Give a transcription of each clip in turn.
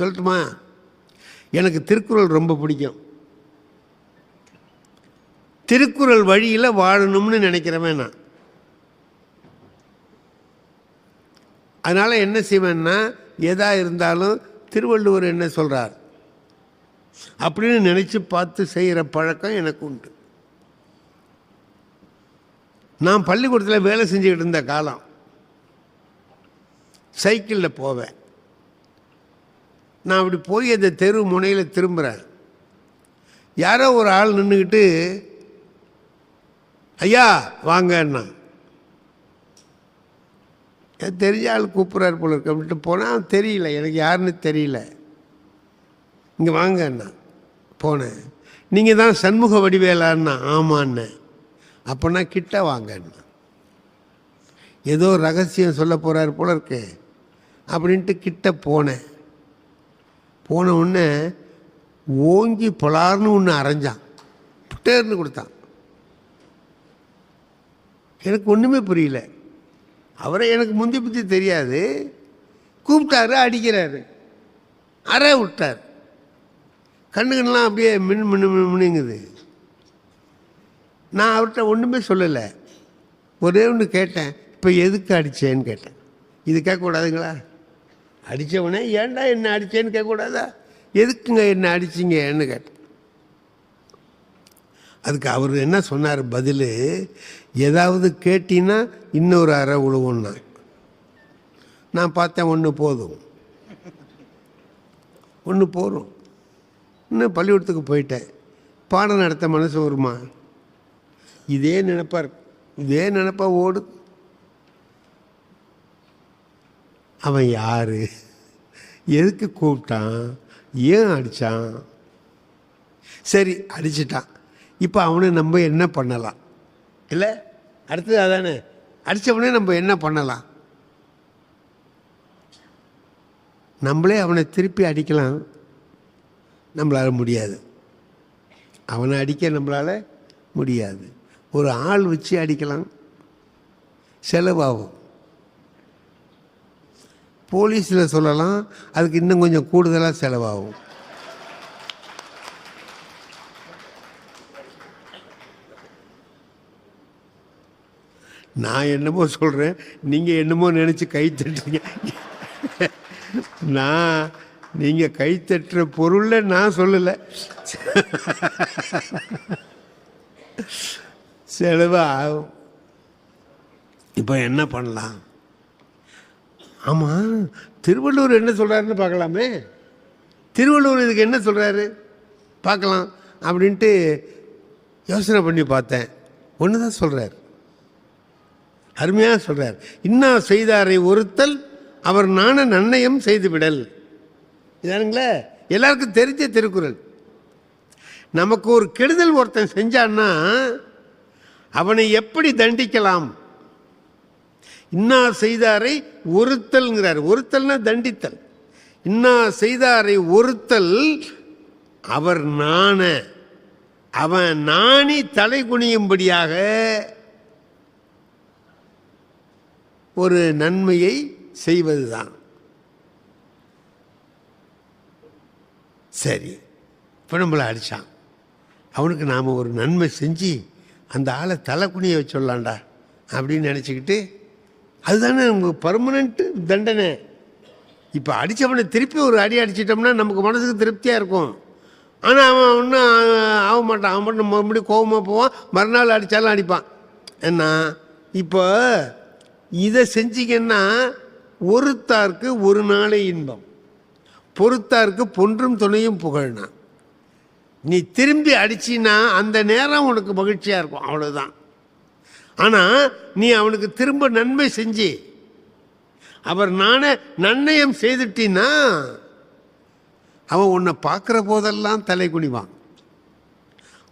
ஒன்று சொல்லட்டுமா? எனக்கு திருக்குறள் ரொம்ப பிடிக்கும். திருக்குறள் வழியில் வாழணும்னு நினைக்கிறவன் நான். அதனால் என்ன செய்வேன்னா எதா இருந்தாலும் திருவள்ளுவர் என்ன சொல்கிறார் அப்படின்னு நினச்சி பார்த்து செய்கிற பழக்கம் எனக்கு உண்டு. நான் பள்ளிக்கூடத்தில் வேலை செஞ்சுக்கிட்டு இருந்த காலம். சைக்கிளில் போவேன். நான் அப்படி போய் அந்த தெரு முனையில் திரும்புகிறேன் யாரோ ஒரு ஆள் நின்றுக்கிட்டு ஐயா வாங்கண்ணா. ஏன் தெரிஞ்ச ஆள் கூப்பிட்றாரு போல இருக்கு. அப்படின்ட்டு போனால் தெரியல. எனக்கு யாருன்னு தெரியல. இங்கே வாங்கண்ணா. போனேன். நீங்கள் தான் சண்முக வடிவேலான்னா. ஆமான்னு அப்போனா கிட்ட வாங்கண்ணா. ஏதோ ரகசியம் சொல்ல போகிறாரு போல இருக்கு. அப்படின்ட்டு கிட்ட போனேன். போன உடனே ஓங்கி பொலார்னு ஒன்று அரைஞ்சான். புட்டேர்னு கொடுத்தான். எனக்கு ஒன்றுமே புரியல. அவரை எனக்கு முந்தி புத்தி தெரியாது. கூப்பிட்டாரு அடிக்கிறாரு. அரை விட்டார். கண்ணுகள்லாம் அப்படியே மின் மின்னு மின்னு மின்னுங்குது. நான் அவர்கிட்ட ஒன்றுமே சொல்லலை. ஒரே ஒன்று கேட்டேன். இப்போ எதுக்கு அடித்தேன்னு கேட்டேன். இது கேட்கக்கூடாதுங்களா? அடித்தவனே ஏன்டா என்ன அடித்தேன்னு கேட்கக்கூடாதா? எதுக்குங்க என்ன அடிச்சிங்கன்னு கேட்டேன். அதுக்கு அவர் என்ன சொன்னார்? பதில் ஏதாவது கேட்டின்னா இன்னொரு அறை உழுவுன்னா. நான் பார்த்தேன் ஒன்று போதும். ஒன்று போதும். இன்னும் பள்ளிக்கூடத்துக்கு போயிட்டேன். பாடம் நடத்த மனசு வருமா? இதே நினைப்பார் இதே நினப்பா ஓடு அவன் யார்? எதுக்கு கூப்பிட்டான்? ஏன் அடித்தான் சரி அடிச்சிட்டான். இப்போ அவனை நம்ம என்ன பண்ணலாம்? இல்லை? அடுத்தது அதானே? அடித்தவனே நம்ம என்ன பண்ணலாம்? நம்மளே அவனை திருப்பி அடிக்கலாம். நம்மளால் முடியாது. அவனை அடிக்க நம்மளால் முடியாது. ஒரு ஆள் வச்சு அடிக்கலாம். செலவாகும். போலீஸில் சொல்லலாம் அதுக்கு இன்னும் கொஞ்சம் கூடுதலாக செலவாகும். நான் என்னமோ சொல்கிறேன் நீங்கள் என்னமோ நினச்சி கை தட்டுறீங்க. நான் நீங்கள் கை தட்டுற பொருளில் நான் சொல்லலை. செலவு ஆகும் இப்போ என்ன பண்ணலாம்? ஆமாம் திருவள்ளுவர் என்ன சொல்கிறாருன்னு பார்க்கலாமே. திருவள்ளுவர் இதுக்கு என்ன சொல்கிறாரு பார்க்கலாம் அப்படின்ட்டு யோசனை பண்ணி பார்த்தேன். ஒன்று தான் சொல்கிறார் அருமையாக சொல்கிறார் இன்னா செய்தாரை ஒருத்தல் அவர் நான நன்னயம் செய்து விடல் இதானுங்களே? எல்லாருக்கும் தெரிஞ்ச திருக்குறள். நமக்கு ஒரு கெடுதல் ஒருத்தன் செஞ்சான்னா அவனை எப்படி தண்டிக்கலாம்? இன்னா செய்தாரை ஒருத்தல்ங்கிறார். ஒருத்தல்னா தண்டித்தல். இன்னா செய்தாரை ஒருத்தல் அவர் நாண. அவன் நாணி தலை குனியும்படியாக ஒரு நன்மையை செய்வதுதான். சரி இப்போ நம்மளை அடித்தான் அவனுக்கு நாம் ஒரு நன்மை செஞ்சு அந்த ஆளை தலை குனிய வச்சுடலாண்டா அப்படின்னு நினச்சிக்கிட்டு அதுதானே நமக்கு பர்மனண்ட்டு தண்டனை. இப்போ அடித்தவனை திருப்பி ஒரு அடி அடிச்சிட்டோம்னா நமக்கு மனசுக்கு திருப்தியாக இருக்கும். ஆனால் அவன் ஒன்றும் ஆக மாட்டான். அவன் மட்டும் மறுபடியும் கோபமாக போவான். மறுநாள் அடித்தாலும் அடிப்பான். என்ன இப்போ இதை செஞ்சிங்கன்னா ஒருத்தாருக்கு ஒரு நாளே இன்பம். பொறுத்தாருக்கு பொன்றும் துணையும் புகழ்னா. நீ திரும்பி அடிச்சின்னா அந்த நேரம் உனக்கு மகிழ்ச்சியாக இருக்கும். அவ்வளோதான் ஆனால் நீ அவனுக்கு திரும்ப நன்மை செஞ்சு. அவர் நானே நன்னயம் செய்துட்டின்னா அவன் உன்னை பார்க்குற போதெல்லாம் தலை குனிவான்.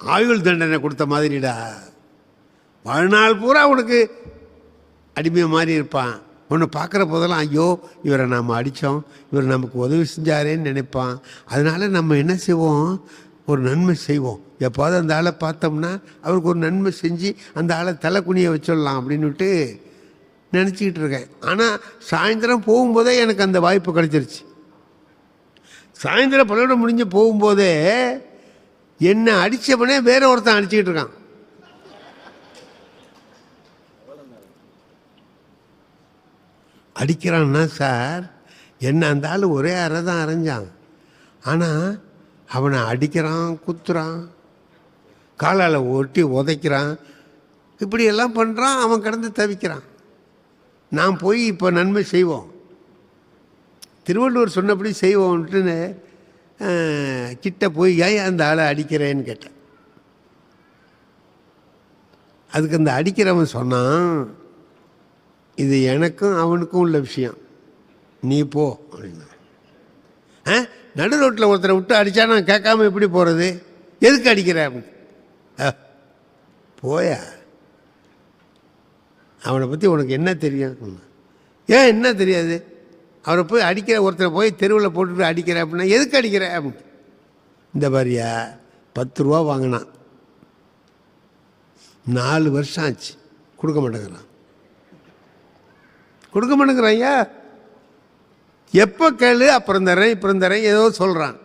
ஆயுள் தண்டனை கொடுத்த மாதிரிடா. வாழ்நாள் பூரா அவனுக்கு அடிமை மாதிரி இருப்பான். உன்னை பார்க்குற போதெல்லாம் ஐயோ இவரை நாம் அடித்தோம் இவர் நமக்கு உதவி செஞ்சாரேன்னு நினைப்பான். அதனால் நம்ம என்ன செய்வோம்? ஒரு நன்மை செய்வோம். எப்போது அந்த ஆளை பார்த்தோம்னா அவருக்கு ஒரு நன்மை செஞ்சு அந்த ஆளை தலை குனிய வச்சிடலாம் அப்படின்னுட்டு நினச்சிக்கிட்டு இருக்கேன். ஆனால் சாயந்தரம் போகும்போதே எனக்கு அந்த வாய்ப்பு கிடைச்சிருச்சு. சாயந்தரம் பள்ளியோட முடிஞ்சு போகும்போதே என்னை அடித்தவனே வேற ஒருத்தன் அடிச்சுக்கிட்டு இருக்கான். அடிக்கிறான்னா சார் என்ன அந்த ஆள் ஒரே அறை தான் அரைஞ்சான். ஆனால் அவனை அடிக்கிறான் குத்துறான் காலால் ஒட்டி உதைக்கிறான். இப்படியெல்லாம் பண்ணுறான் அவன் கிடந்து தவிக்கிறான். நான் போய் இப்போ நன்மை செய்வோம். திருவள்ளுவர் சொன்னபடி செய்வோம்ட்டுன்னு கிட்ட போய் ஏன் அந்த ஆளை அடிக்கிறேன்னு கேட்டேன். அதுக்கு அந்த அடிக்கிறவன் சொன்னான் இது எனக்கும் அவனுக்கும் உள்ள விஷயம். நீ போ. அப்படின்னா ஆ நடு ரோட்டில் ஒருத்தரை விட்டு அடித்தா நான் கேட்காம எப்படி போகிறது எதுக்கு அடிக்கிறேன் "ஆ, போயா. அவனை பற்றி உனக்கு என்ன தெரியும்? ஏன் என்ன தெரியாது? அவரை போய் அடிக்கிற ஒருத்தரை போய் தெருவில் போட்டுட்டு அடிக்கிற அப்படின்னா எதுக்கு அடிக்கிற அப்படின்னு இந்த மாதிரியா பத்து ரூபா வாங்கினான். நாலு வருஷம் ஆச்சு. கொடுக்க மாட்டேங்கிறான். கொடுக்க மாட்டேங்கிறான் ஐயா. எப்போ கேளு? அப்புறம் தரேன் அப்புறம் தரேன் ஏதோ சொல்கிறான்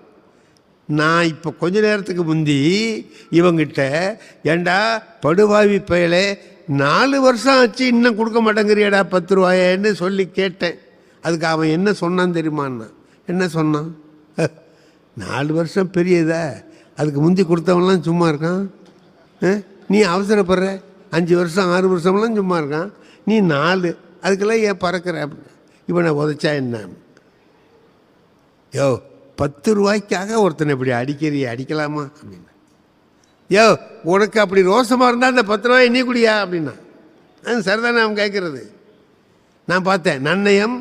நான் இப்போ கொஞ்ச நேரத்துக்கு முந்தி இவங்கிட்ட ஏண்டா படுவாவி பயலே நாலு வருஷம் ஆச்சு இன்னும் கொடுக்க மாட்டேங்கிறியடா பத்து ரூபாயேன்னு சொல்லி கேட்டேன். அதுக்கு அவன் என்ன சொன்னான் தெரியுமான்னா? என்ன சொன்னான்? நாலு வருஷம் பெரியதா? அதுக்கு முந்தி கொடுத்தவன்லாம் சும்மா இருக்கான். நீ அவசரப்படுற? அஞ்சு வருஷம் ஆறு வருஷம்லாம் சும்மா இருக்கான். நீ நாலு அதுக்கெல்லாம் ஏன் பறக்கிற? அப்படின்னு இவனை உதைச்சா என்ன? யோ பத்து ரூபாய்க்காக ஒருத்தனை இப்படி அடிக்கிறிய அடிக்கலாமா? அப்படின்னு. யோ உனக்கு அப்படி ரோசமாக இருந்தால் அந்த பத்து ரூபாய் நீ குடியா? அப்படின்னா. அது சரிதானே அவன் கேட்குறது நான் பார்த்தேன் நன்னயம்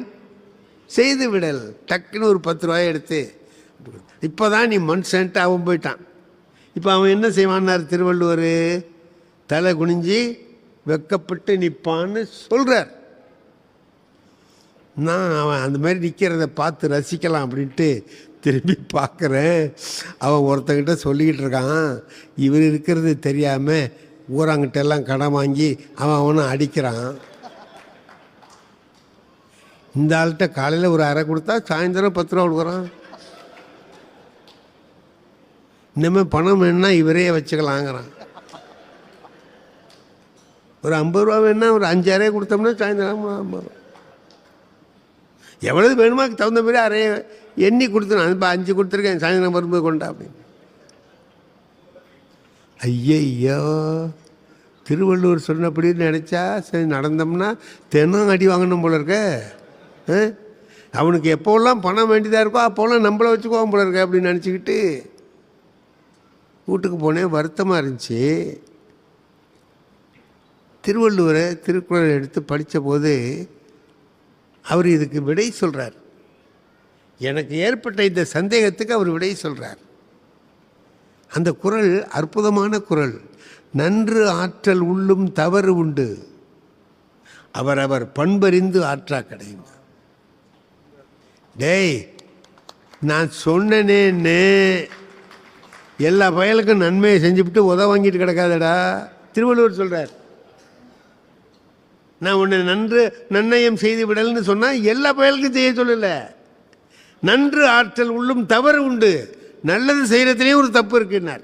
செய்து விடல். டக்குன்னு ஒரு பத்து ரூபாய் எடுத்து இப்போ தான் நீ மனுஷன்ட்டு அவன் போயிட்டான். இப்போ அவன் என்ன செய்வான்னார் திருவள்ளுவர்? தலை குனிஞ்சு வெக்கப்பட்டு நிற்பான்னு சொல்கிறார் நான் அவன் அந்த மாதிரி நிற்கிறத பார்த்து ரசிக்கலாம் அப்படின்ட்டு திரும்பி பார்க்குறேன். அவன் ஒருத்தங்கிட்ட சொல்லிக்கிட்டு இருக்கான். இவர் இருக்கிறது தெரியாமல் ஊராங்கிட்ட எல்லாம் கடன் வாங்கி அவன் அவனை அடிக்கிறான். இந்த ஆள்கிட்ட காலையில் ஒரு அரை கொடுத்தா சாயந்தரம் பத்து ரூபா கொடுக்குறான். இனிமேல் பணம் வேணுன்னா இவரே வச்சுக்கலாங்கிறான். ஒரு ஐம்பது ரூபா வேணுன்னா ஒரு அஞ்சாயிரம் கொடுத்தோம்னா சாயந்தரம் ஐம்பது ரூபா. எவ்வளவு வேணுமோ அதுக்கு தகுந்த மாதிரி அறைய எண்ணி கொடுத்துருவேன் இப்போ அஞ்சு கொடுத்துருக்கேன். சாயந்தரம் வரும்போது கொண்டா அப்படின்னு ஐயையோ. திருவள்ளுவர் சொன்னபடி நினச்சா சரி நடந்தோம்னா தினம் அடி வாங்கணும் போல இருக்க. ஆ? அவனுக்கு எப்போல்லாம் பணம் வேண்டியதாக இருக்கோ அப்போல்லாம் நம்மளை வச்சுக்குவான் போல இருக்க அப்படின்னு நினச்சிக்கிட்டு வீட்டுக்கு போனேன் வருத்தமாக இருந்துச்சு. திருவள்ளுவரை திருக்குறள் எடுத்து படித்த போது அவர் இதுக்கு விடை சொல்கிறார் எனக்கு ஏற்பட்ட இந்த சந்தேகத்துக்கு அவர் விடை சொல்கிறார் அந்த குறள் அற்புதமான குறள் நன்று ஆற்றல் உள்ளும் தவறு உண்டு. அவரவர் பண்பறிந்து ஆற்றா கிடையும் டேய் நான் சொன்னனேன்னு. எல்லா பயலுக்கும் நன்மையை செஞ்சுவிட்டு உத வாங்கிட்டு கிடக்காதடா. திருவள்ளுவர் சொல்கிறார் நான் உன்னை நன்று நன்னயம் செய்து விடல்னு சொன்னால் எல்லா பயலுக்கும் செய்ய சொல்லலை. நன்று ஆற்றல் உள்ளும் தவறு உண்டு. நல்லது செய்கிறதுலேயும் ஒரு தப்பு இருக்குன்னார்.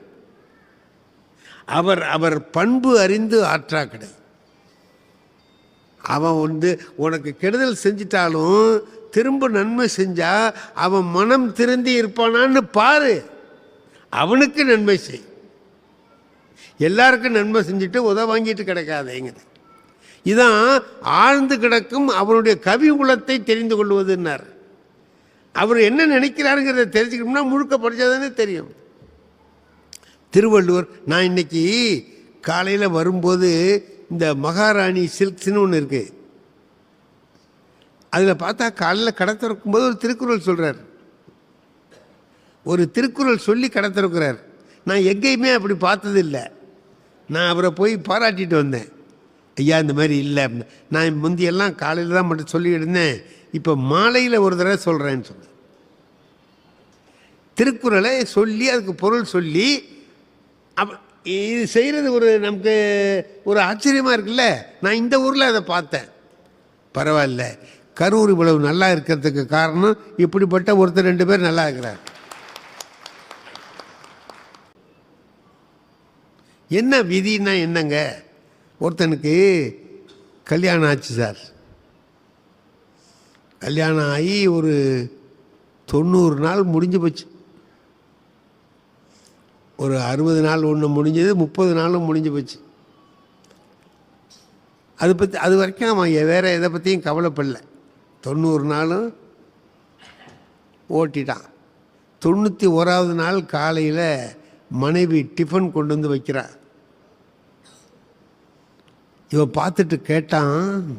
அவர் அவர் பண்பு அறிந்து ஆற்றா கிடையாது. அவன் வந்து உனக்கு கெடுதல் செஞ்சிட்டாலும் திரும்ப நன்மை செஞ்சால் அவன் மனம் திருந்தி இருப்பானான்னு பாரு. அவனுக்கு நன்மை செய். எல்லாருக்கும் நன்மை செஞ்சுட்டு உதவ வாங்கிட்டு கிடக்காதேங்குது. இதான் ஆழ்ந்து கிடக்கும் அவருடைய கவி குலத்தை தெரிந்து கொள்வதுன்னார். அவர் என்ன நினைக்கிறாருங்கிறத தெரிஞ்சுக்கணும்னா முழுக்க படித்தாதானே தெரியும். திருவள்ளுவர் நான் இன்னைக்கு காலையில் வரும்போது இந்த மகாராணி சில்க்ஸ்னு ஒன்று இருக்குது அதில் பார்த்தா காலையில் கடை திறக்கும்போது ஒரு திருக்குறள் சொல்கிறார் ஒரு திருக்குறள் சொல்லி கடை திறக்கிறார். நான் எங்கேயுமே அப்படி பார்த்ததில்லை. நான் அவரை போய் பாராட்டிட்டு வந்தேன். ஐயா இந்த மாதிரி இல்லை. அப்படின்னு. நான் முந்தியெல்லாம் காலையில் தான் மட்டும் சொல்லிட்டு இருந்தேன் இப்போ மாலையில் ஒரு தடவை சொல்கிறேன்னு சொன்னேன். திருக்குறளை சொல்லி அதுக்கு பொருள் சொல்லி அப் இது செய்கிறது ஒரு நமக்கு ஒரு ஆச்சரியமாக இருக்குல்ல? நான் இந்த ஊரில் அதை பார்த்தேன். பரவாயில்ல. கரூர் இவ்வளவு நல்லா இருக்கிறதுக்கு காரணம் இப்படிப்பட்ட ஒருத்தர் ரெண்டு பேர் நல்லா இருக்கிறார். என்ன விதின்னா என்னங்க? ஒருத்தனுக்கு கல்யாணம் ஆச்சு சார். கல்யாணம் ஆகி ஒரு தொண்ணூறு நாள் முடிஞ்சு போச்சு. ஒரு அறுபது நாள் ஒன்று முடிஞ்சது முப்பது நாளும் முடிஞ்சு போச்சு. அது பற்றி அது வரைக்கும் அவன் வேறு எதை பற்றியும் கவலைப்படல. தொண்ணூறு நாளும் ஓட்டிட்டான். தொண்ணூற்றி ஓராவது நாள் காலையில் மனைவி டிஃபன் கொண்டு வந்து வைக்கிறான் இவன் பார்த்துட்டு கேட்டான்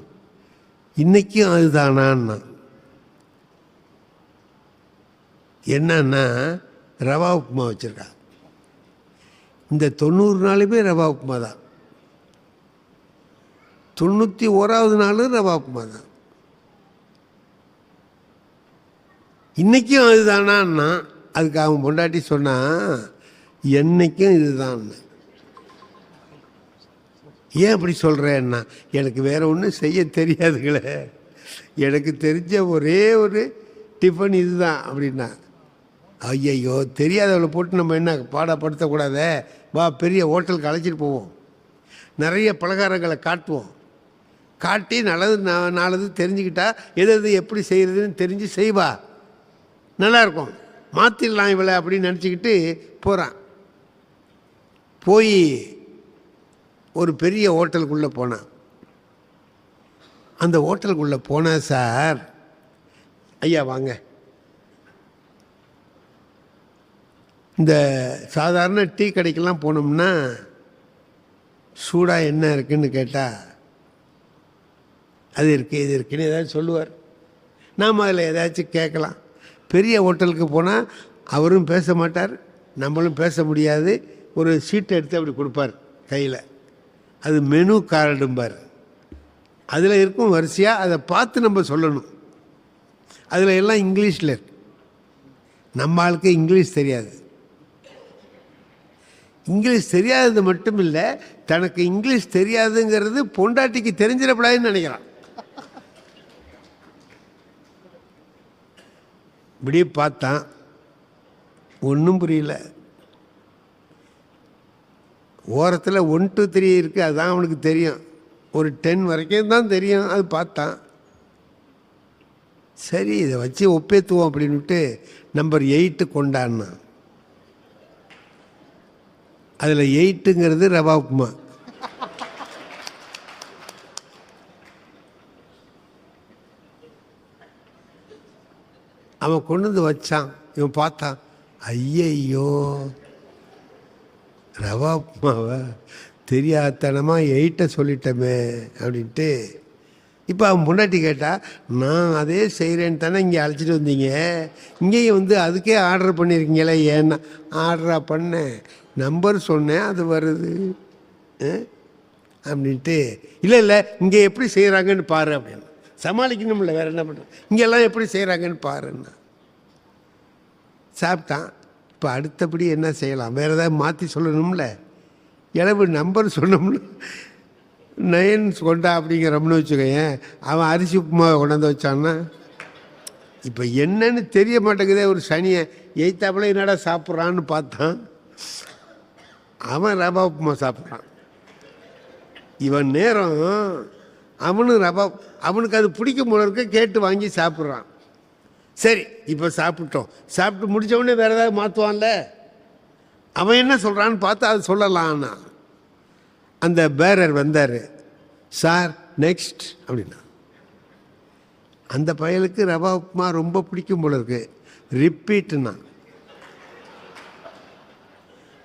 இன்றைக்கும் அதுதானான்னா? என்னன்னா ரவா உப்புமா வச்சுருக்கா. இந்த தொண்ணூறு நாளுமே ரவா உப்புமா தான். தொண்ணூற்றி ஓராவது நாளும் ரவா உப்புமா தான். இன்றைக்கும் அதுதானான்னா அதுக்கு அவன் பொண்டாட்டி சொன்னான் என்னைக்கும் இதுதான் ஏன் அப்படி சொல்கிறேன்னா எனக்கு வேறு ஒன்றும் செய்ய தெரியாதுங்களே. எனக்கு தெரிஞ்ச ஒரே ஒரு டிஃபன் இதுதான் அப்படின்னா ஐயையோ தெரியாதவளை போட்டு நம்ம என்ன பாடப்படுத்தக்கூடாதே? வா பெரிய ஹோட்டலுக்கு அழைச்சிட்டு போவோம். நிறைய பலகாரங்களை காட்டுவோம். காட்டி நல்லது நா- நாளது தெரிஞ்சுக்கிட்டா எது எது எப்படி செய்கிறதுன்னு தெரிஞ்சு செய்வா. நல்லாயிருக்கும். மாற்றிடலாம் இவளை அப்படின்னு நினச்சிக்கிட்டு போகிறான் போய் ஒரு பெரிய ஹோட்டலுக்குள்ளே போனான். அந்த ஹோட்டலுக்குள்ளே போனேன் சார் ஐயா வாங்க. இந்த சாதாரண டீ கடைக்கெல்லாம் போனோம்னா சூடாக என்ன இருக்குன்னு கேட்டால் அது இருக்குது இது இருக்குன்னு ஏதாச்சும் சொல்லுவார். நாம் அதில் ஏதாச்சும் கேட்கலாம். பெரிய ஹோட்டலுக்கு போனால் அவரும் பேச மாட்டார் நம்மளும் பேச முடியாது. ஒரு சீட்டை எடுத்து அப்படி கொடுப்பார் கையில். அது மெனு கார்டும்பார் அதில் இருக்கும் வரிசையாக அதை பார்த்து நம்ம சொல்லணும். அதில் எல்லாம் இங்கிலீஷில் இருக்கு. நம்ம ஆளுக்கு இங்கிலீஷ் தெரியாது. இங்கிலீஷ் தெரியாதது மட்டும் இல்லை தனக்கு இங்கிலீஷ் தெரியாதுங்கிறது பொண்டாட்டிக்கு தெரிஞ்சிடப்படாதுன்னு நினைக்கிறான். இப்படியே பார்த்தான். ஒன்றும் புரியல. ஓரத்தில் ஒன் டூ த்ரீ இருக்குது அதுதான் அவனுக்கு தெரியும். ஒரு டென் வரைக்கும் தான் தெரியும் அது பார்த்தான். சரி இதை வச்சு ஒப்பேத்துவோம் அப்படின்னுட்டு நம்பர் எயிட்டு கொண்டாடினான். அதில் எயிட்டுங்கிறது ரவா உப்புமா அவன் கொண்டு வந்து வச்சான். இவன் பார்த்தான். ஐயையோ. ரவா உப்மாவை தெரியாதனமாக எயிட்ட சொல்லிட்டோமே அப்படின்ட்டு. இப்போ அவன் முன்னாடி கேட்டால் நான் அதே செய்கிறேன்னு தானே இங்கே அழைச்சிட்டு வந்தீங்க? இங்கேயும் வந்து அதுக்கே ஆர்டர் பண்ணியிருக்கீங்களே ஏன்னா? ஆர்டராக பண்ணேன். நம்பர் சொன்னேன் அது வருது. ஆ? அப்படின்ட்டு இல்லை இல்லை இங்கே எப்படி செய்கிறாங்கன்னு பாரு அப்படின்னு. சமாளிக்கணும்ல வேறு என்ன பண்ணுறேன் இங்கெல்லாம் எப்படி செய்கிறாங்கன்னு பாருன்னா. சாப்பிட்டான். இப்போ அடுத்தபடி என்ன செய்யலாம்? வேறு ஏதாவது மாற்றி சொல்லணும்ல? இளவு நம்பர் சொன்னோம்னு நயன் கொண்டா அப்படிங்கிறோம்னு வச்சுக்கோயேன். அவன் அரிசி உப்புமாவை கொண்டாந்து வச்சான்னா? இப்போ என்னன்னு தெரிய மாட்டேங்குதே ஒரு சனியை. எய்த்தாப்புல என்னடா சாப்பிட்றான்னு பார்த்தான். அவன் ரவா உப்புமா சாப்பிட்றான். இவன் நேரம் அவனு ரவா அவனுக்கு அது பிடிக்கும் போல இருக்க கேட்டு வாங்கி சாப்பிட்றான். சரி இப்போ சாப்பிட்டோம். சாப்பிட்டு முடிச்ச வேறு ஏதாவது மாற்றுவான்ல அவன் என்ன சொல்கிறான்னு பார்த்து அது சொல்லலான்னா அந்த பேரர் வந்தார். சார் நெக்ஸ்ட் அப்படின்னா. அந்த பயலுக்கு ரவா உப்புமா ரொம்ப பிடிக்கும் போல இருக்கு. ரிப்பீட்டுன்னா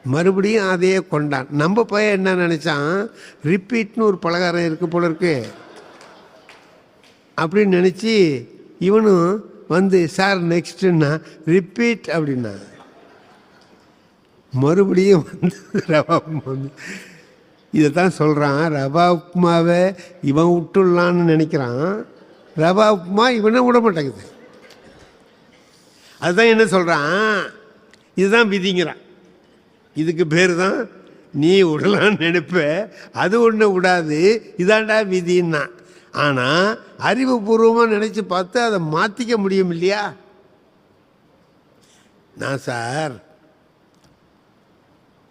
மறுபடியும் அதையே கொண்டான். நம்ம பையன் என்ன நினச்சான்? ரிப்பீட்னு ஒரு பலகாரம் இருக்குது போல இருக்கு. அப்படின்னு நினச்சி இவனும் வந்து சார் நெக்ஸ்ட்டுன்னா ரிப்பீட் அப்படின்னா மறுபடியும் வந்து ரவா உப்புமா வந்து இதை தான் சொல்கிறான் ரவா உப்புமாவை இவன் விட்டுடலான்னு நினைக்கிறான். ரவா உப்புமா இவனை விட மாட்டேங்குது. அதுதான் என்ன சொல்கிறான் இதுதான் விதிங்கிறான். இதுக்கு பேர் தான் நீ விடலான்னு நினைப்ப அது ஒன்று விடாது இதாண்டா விதின்னா. ஆனால் அறிவுபூர்வமாக நினச்சி பார்த்து அதை மாற்றிக்க முடியும் இல்லையா? நான் சார்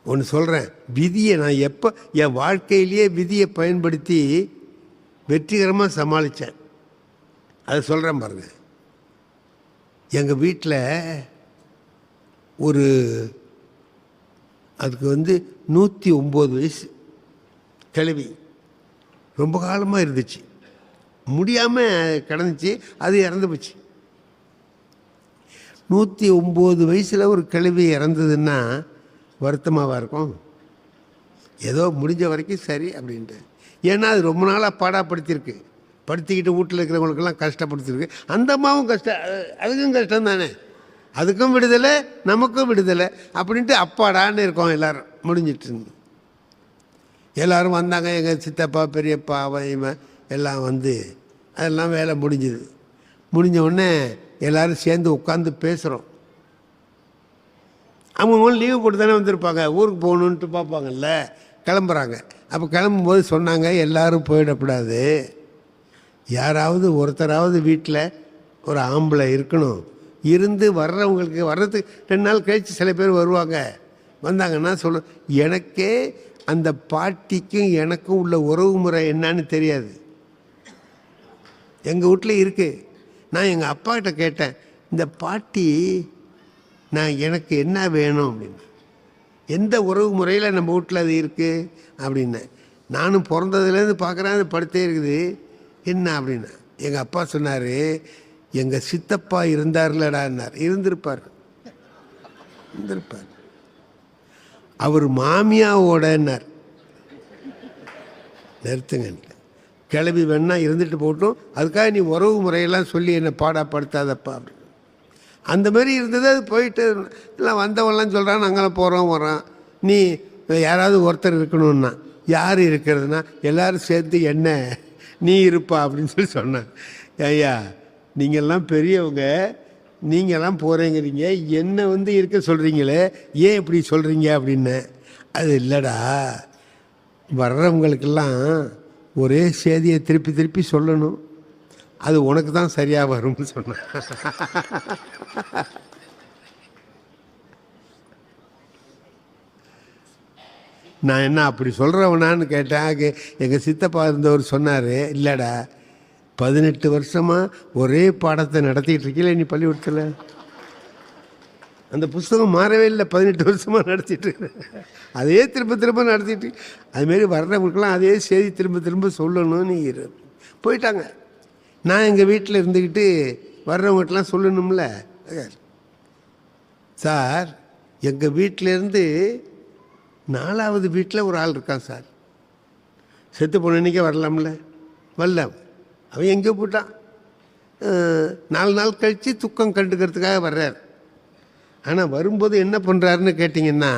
ஒன்று சொல்கிறேன் விதியை நான் எப்போ என் வாழ்க்கையிலேயே விதியை பயன்படுத்தி வெற்றிகரமாக சமாளித்தேன் அதை சொல்கிறேன் பாருங்க. எங்கள் வீட்டில் ஒரு அதுக்கு வந்து நூற்றி ஒம்பது வயசு கிழவி. ரொம்ப காலமாக இருந்துச்சு. முடியாமல் கிடந்துச்சு அது இறந்து போச்சு. நூற்றி ஒம்பது வயசில் ஒரு கிழவி இறந்ததுன்னா வருத்தமாகவாக இருக்கும்? ஏதோ முடிஞ்ச வரைக்கும் சரி அப்படின்ட்டு. ஏன்னா அது ரொம்ப நாளாக பாடாப்படுத்தியிருக்கு படுத்திக்கிட்டு வீட்டில் இருக்கிறவங்களுக்கெல்லாம் கஷ்டப்படுத்திருக்கு. அந்த அம்மாவும் கஷ்டம் அதுக்கும் கஷ்டம் தானே? அதுக்கும் விடுதலை நமக்கும் விடுதலை அப்படின்ட்டு அப்பாடான்னு இருக்கோம் எல்லோரும். முடிஞ்சிட்டு எல்லோரும் வந்தாங்க. எங்கள் சித்தப்பா பெரியப்பா அவன் இவன் எல்லாம் வந்து அதெல்லாம் வேலை முடிஞ்சுது. முடிஞ்ச உடனே எல்லோரும் சேர்ந்து உட்காந்து பேசுகிறோம் அவங்க லீவு போட்டு தானே வந்திருப்பாங்க. ஊருக்கு போகணுன்ட்டு பார்ப்பாங்கல்ல. கிளம்புறாங்க. அப்போ கிளம்பும்போது சொன்னாங்க எல்லோரும் போயிடக்கூடாது. யாராவது ஒருத்தராவது வீட்டில் ஒரு ஆம்பளை இருக்கணும். இருந்து வர்றவங்களுக்கு வர்றதுக்கு ரெண்டு நாள் கழித்து சில பேர் வருவாங்க. வந்தாங்கன்னா சொல்ல எனக்கே அந்த பாட்டிக்கும் எனக்கும் உள்ள உறவு முறை என்னன்னு தெரியாது. எங்கள் வீட்டில் இருக்குது நான் எங்கள் அப்பாக்கிட்ட கேட்டேன் இந்த பாட்டி நான் எனக்கு என்ன வேணும்? அப்படின்னு எந்த உறவு முறையில் நம்ம வீட்டில் அது இருக்குது அப்படின்னேன். நானும் பிறந்ததுலேருந்து பார்க்குறேன் அது படுத்தே இருக்குது. என்ன? அப்படின்னா எங்கள் அப்பா சொன்னார் எங்கள் சித்தப்பா இருந்தார்லடான்னார் இருந்திருப்பார். இருந்திருப்பார். அவர் மாமியாவோடன்னார் நிறுத்துங்க. கிளம்பி வேணா இருந்துட்டு போட்டும் அதுக்காக நீ உறவு முறையெல்லாம் சொல்லி என்னை பாடாப்படுத்தாதப்பா. அப்படி அந்த மாதிரி இருந்தது அது போயிட்டு இல்லை வந்தவன்லாம் சொல்கிறான் நாங்களாம் போகிறோம் வரோம் நீ யாராவது ஒருத்தர் இருக்கணும்னா யார் இருக்கிறதுனா எல்லோரும் சேர்த்து என்ன நீ இருப்பா அப்படின்னு சொல்லி சொன்னான் ஐயா நீங்கள்லாம் பெரியவங்க நீங்கள்லாம் போகிறேங்கிறீங்க என்னை வந்து இருக்க சொல்கிறீங்களே ஏன் இப்படி சொல்கிறீங்க அப்படின்னு. அது இல்லைடா. வர்றவங்களுக்கெல்லாம் ஒரே செய்தியை திருப்பி திருப்பி சொல்லணும். அது உனக்கு தான் சரியாக வரும்னு சொன்ன. நான் என்ன அப்படி சொல்கிறவனான்னு கேட்டேன். எங்கள் சித்தப்பா இருந்தவர் சொன்னார் இல்லைடா பதினெட்டு வருஷமாக ஒரே பாடத்தை நடத்திக்கிட்டு இருக்கீங்களே நீ பள்ளிக்கூடத்தில்? அந்த புஸ்தகம் மாறவே இல்லை. பதினெட்டு வருஷமாக நடத்திட்டு இருக்கேன். அதே திரும்ப திரும்ப நடத்திட்டு அதுமாரி வர்றவங்களுக்கெல்லாம் அதே செய்தி திரும்ப திரும்ப சொல்லணும்னு போயிட்டாங்க. நான் எங்கள் வீட்டில் இருந்துக்கிட்டு வர்றவங்கட்டெலாம் சொல்லணும்ல. சார் எங்கள் வீட்டிலேருந்து நாலாவது வீட்டில் ஒரு ஆள் இருக்கான் சார். செத்து போன இன்றைக்கே வரலாம்ல. வரல. அவன் எங்கேயோ போட்டான் நாலு நாள் கழித்து துக்கம் கண்டுக்கிறதுக்காக வர்றார். ஆனால் வரும்போது என்ன பண்ணுறாருன்னு கேட்டிங்கன்னா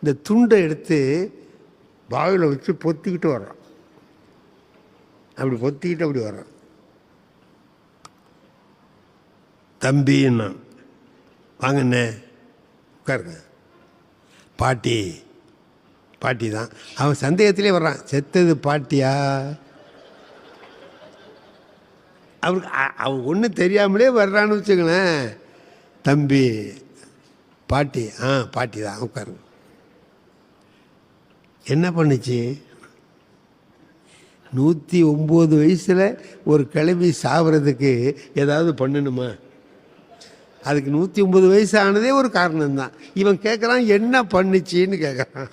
இந்த துண்டை எடுத்து வாயில் வச்சு பொத்திக்கிட்டு வர்றோம் அப்படி பொத்திக்கிட்டு அப்படி வர்றான். தம்பின்னா வாங்கண்ணே உட்காருங்க. பாட்டி பாட்டி தான். அவன் சந்தேகத்திலே வர்றான் செத்தது பாட்டியா? அவருக்கு அவன் ஒன்றும் தெரியாமலே வர்றான்னு வச்சுங்களேன் தம்பி பாட்டி ஆ பாட்டி தான் உட்காருங்க. என்ன பண்ணுச்சு? நூற்றி ஒம்பது வயசில் ஒரு கிளவி சாவறதுக்கு ஏதாவது பண்ணணுமா அதுக்கு நூற்றி ஒம்பது வயசு ஆனதே ஒரு காரணம்தான் இவன் கேட்குறான் என்ன பண்ணுச்சின்னு கேட்குறான்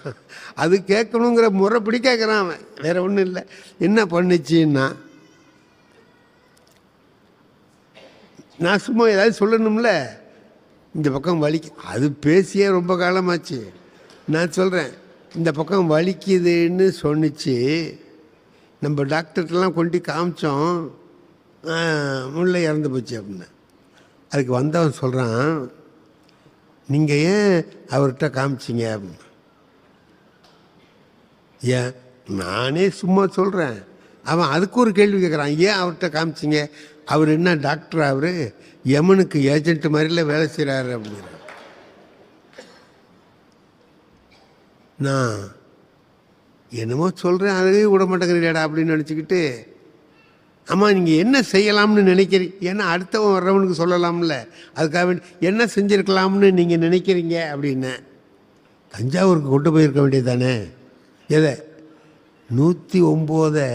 அது கேட்கணுங்கிற முறைப்படி கேட்குறான் அவன். வேறு ஒன்றும் இல்லை. என்ன பண்ணுச்சின்னா நான் சும்மா ஏதாவது சொல்லணும்ல? இந்த பக்கம் வலிக்கு அது பேசியே ரொம்ப காலமாச்சு. நான் சொல்கிறேன் இந்த பக்கம் வலிக்குதுன்னு சொன்னிச்சு நம்ம டாக்டர்கிட்டலாம் கொண்டு காமிச்சோம் ஆ, முல்லை இறந்து போச்சு அப்படின்னு. அதுக்கு வந்தவன் சொல்கிறான் நீங்கள் ஏன் அவர்கிட்ட காமிச்சிங்க? அப்படின்னு. ஏன்? நானே சும்மா சொல்கிறேன் அவன் அதுக்கு ஒரு கேள்வி கேட்குறான் ஏன் அவர்கிட்ட காமிச்சிங்க? அவர் என்ன டாக்டர் அவர் யமனுக்கு ஏஜென்ட் மாதிரில வேலை செய்கிறாரு அப்படின்னு நான் என்னமோ சொல்கிறேன் அதுவே விட மாட்டேங்கிறீடா அப்படின்னு நினச்சிக்கிட்டு ஆமாம் நீங்கள் என்ன செய்யலாம்னு நினைக்கிறீங்க ஏன்னா அடுத்தவன் வர்றவனுக்கு சொல்லலாம்ல அதுக்காக வேண்டி என்ன செஞ்சுருக்கலாம்னு நீங்கள் நினைக்கிறீங்க அப்படின்னு. தஞ்சாவூருக்கு கொண்டு போயிருக்க வேண்டியது தானே? எதை? நூற்றி ஒம்போதை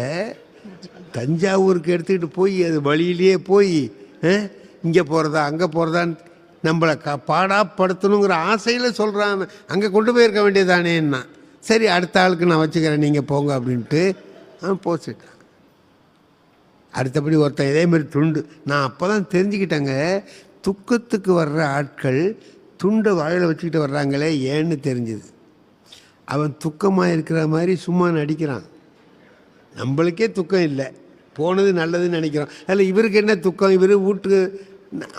தஞ்சாவூருக்கு எடுத்துக்கிட்டு போய் அது வழியிலேயே போய் இங்கே போகிறதா அங்கே போகிறதான்னு நம்மளை க பாடாப்படுத்தணுங்கிற ஆசையில் சொல்கிறான் அங்கே கொண்டு போயிருக்க வேண்டியதானேன்னா. சரி அடுத்த ஆளுக்கு நான் வச்சுக்கிறேன் நீங்கள் போங்க அப்படின்ட்டு அவன் போச்சுட்டான். அடுத்தபடி ஒருத்தன் இதே மாதிரி துண்டு நான் அப்போ தான் தெரிஞ்சுக்கிட்டேங்க துக்கத்துக்கு வர்ற ஆட்கள் துண்டை வாயில் வச்சுக்கிட்டு வர்றாங்களே ஏன்னு தெரிஞ்சுது. அவன் துக்கமாக இருக்கிற மாதிரி சும்மா நடிக்கிறான் நம்மளுக்கே துக்கம் இல்லை. போனது நல்லதுன்னு நினைக்கிறோம். அதில் இவருக்கு என்ன துக்கம்? இவர் வீட்டுக்கு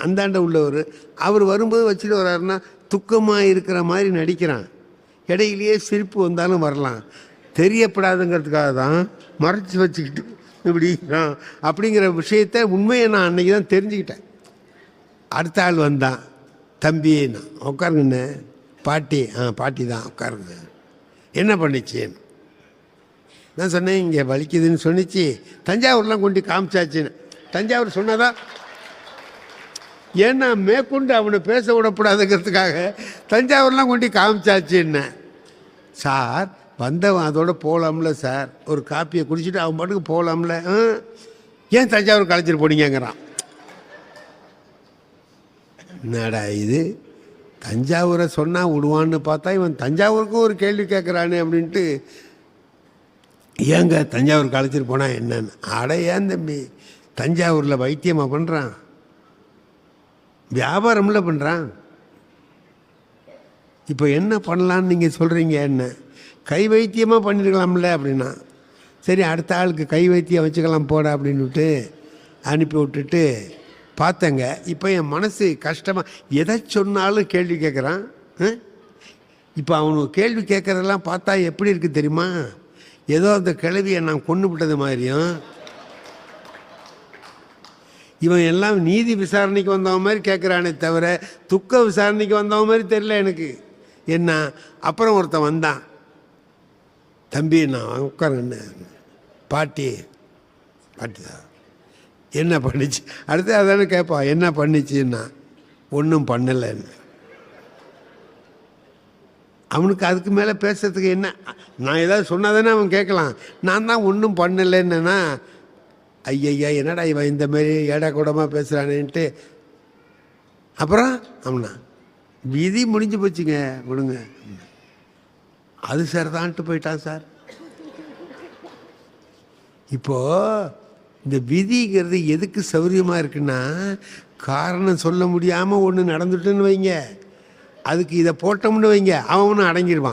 அந்தாண்ட உள்ளவர். அவர் வரும்போது வச்சுட்டு வர்றாருன்னா துக்கமாக இருக்கிற மாதிரி நடிக்கிறான். இடையிலேயே சிரிப்பு வந்தாலும் வரலாம். தெரியப்படாதுங்கிறதுக்காக தான் மறைச்சி வச்சுக்கிட்டு இப்படி ஆ, அப்படிங்கிற விஷயத்த உண்மையை நான் அன்றைக்கி தான் தெரிஞ்சுக்கிட்டேன். அடுத்த ஆள் வந்தான் தம்பி நான் உட்காருங்கண்ணே. பாட்டி ஆ பாட்டி தான் உட்காருங்க. என்ன பண்ணுச்சேன்னு நான் சொன்னேன் இங்கே வலிக்குதுன்னு சொன்னிச்சு தஞ்சாவூர்லாம் கொண்டு காமிச்சாச்சுன்னு. தஞ்சாவூர் சொன்னதா? ஏன்னா மேற்கொண்டு அவனை பேச விடக்கூடாதுங்கிறதுக்காக தஞ்சாவூர்லாம் கொண்டு காமிச்சாச்சு என்ன சார் வந்தவன் அதோட போகலாம்ல சார். ஒரு காப்பியை குடிச்சிட்டு அவன் பாட்டுக்கு போகலாம்ல ஆ, ஏன் தஞ்சாவூர் கலைச்சிட்டு போனீங்கங்கிறான். என்னடா இது? தஞ்சாவூரை சொன்னால் விடுவான்னு பார்த்தா இவன் தஞ்சாவூருக்கும் ஒரு கேள்வி கேட்குறானே அப்படின்ட்டு ஏங்க தஞ்சாவூர் காலேஜில் போனால் என்னன்னு? அட ஏன் தம்பி தஞ்சாவூரில் வைத்தியமாக பண்ணுறான் வியாபாரம்ல பண்ணுறான் இப்போ என்ன பண்ணலான்னு நீங்கள் சொல்கிறீங்க என்ன? கை வைத்தியமாக பண்ணியிருக்கலாம்ல அப்படின்னா. சரி அடுத்த ஆளுக்கு கை வைத்தியம் வச்சுக்கலாம் போட அப்படின்னுட்டு அனுப்பி விட்டுட்டு பார்த்தேங்க. இப்போ என் மனசு கஷ்டமாக எதை சொன்னாலும் கேள்வி கேட்குறான் இப்போ அவனுக்கு கேள்வி கேட்குறதெல்லாம் பார்த்தா எப்படி இருக்குது தெரியுமா? ஏதோ அந்த கிழவியை நான் கொண்டு விட்டது மாதிரியும் இவன் எல்லாம் நீதி விசாரணைக்கு வந்தவன் மாதிரி கேட்குறானே தவிர துக்க விசாரணைக்கு வந்தவன் மாதிரி தெரில எனக்கு. என்ன? அப்புறம் ஒருத்தன் வந்தான். தம்பி நான் உட்காருங்க பாட்டி பாட்டி தான். என்ன பண்ணுச்சு? அடுத்து அதானே கேட்பான் என்ன பண்ணிச்சுன்னா ஒன்றும் பண்ணலைன்னு அவனுக்கு அதுக்கு மேலே பேசுறதுக்கு என்ன? நான் ஏதாவது சொன்னாதானே அவன் கேட்கலாம். நான் தான் ஒன்றும் பண்ணலைன்னா ஐயய்யா என்னடா இவன் இந்த மாதிரி ஏடா கூடமாக பேசுகிறானேன்ட்டு அப்புறம் அவனா விதி முடிஞ்சு போச்சுங்க விடுங்க. அது சார் தான்ட்டு போயிட்டான் சார். இப்போ இந்த விதிங்கிறது எதுக்கு சௌரியமாக இருக்குன்னா காரணம் சொல்ல முடியாமல் ஒன்று நடந்துட்டுன்னு வைங்க. அதுக்கு இதை போட்டோம்னு வைங்க. அவனும் அடங்கிடுவான்.